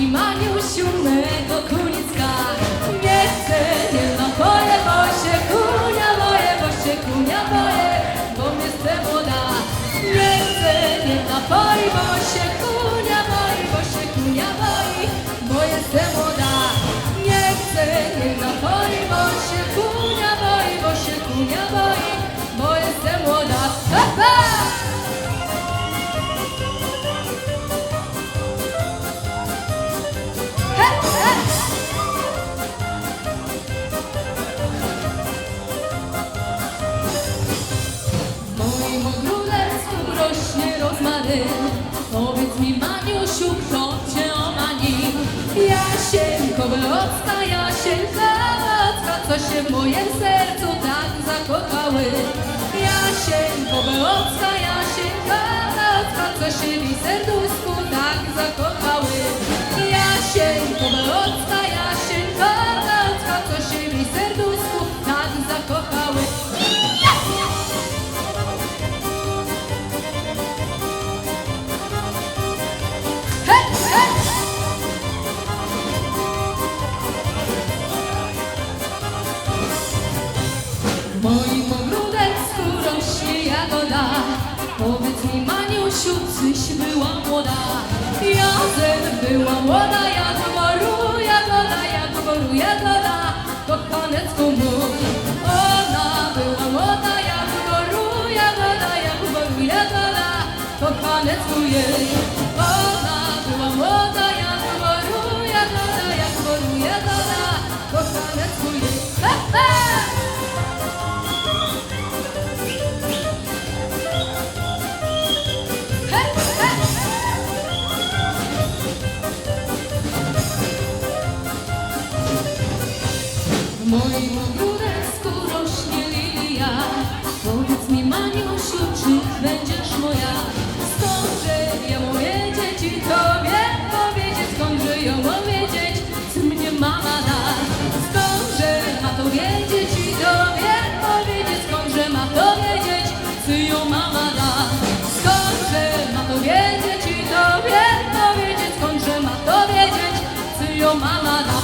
rośnie rózycka, napływi Maniusiu mego kunicka. Nie chcę, nie napoję, bo się kunia boję, bo się kunia boję, bo jestem młoda. Nie chcę, nie napoi, bo się kunia rozmaryn Powiedz mi Maniusiu, kto cię omani? Jasieńkowe octa, Jasieńkowe octa Co się w moim sercu tak zakochały? Jasieńkowe octa, Jasieńkowe octa Co się mi serduszku tak zakochały Moim ogródem rośnie jagoda Powiedz mi Maniusiu, czyś była młoda? Ja Jazen była młoda, jak moru jagoda Jak moru jagoda, To kochanecku mój Ona była młoda, jak moru jagoda Jak moru jagoda, To kochanecku jej. moim ogródeczku rośnie lilia. Powiedz mi, Maniusiu, czy będziesz moja? Skądże ja moje dzieci tobie powiedzieć? Skądże ją mam wiedzieć, co mnie mama da? Skądże ma to wiedzieć i tobie powiedzieć? Skądże ma to wiedzieć, co ją mama da? Skądże ma to wiedzieć i tobie powiedzieć? Skądże ma to wiedzieć, co ją mama da?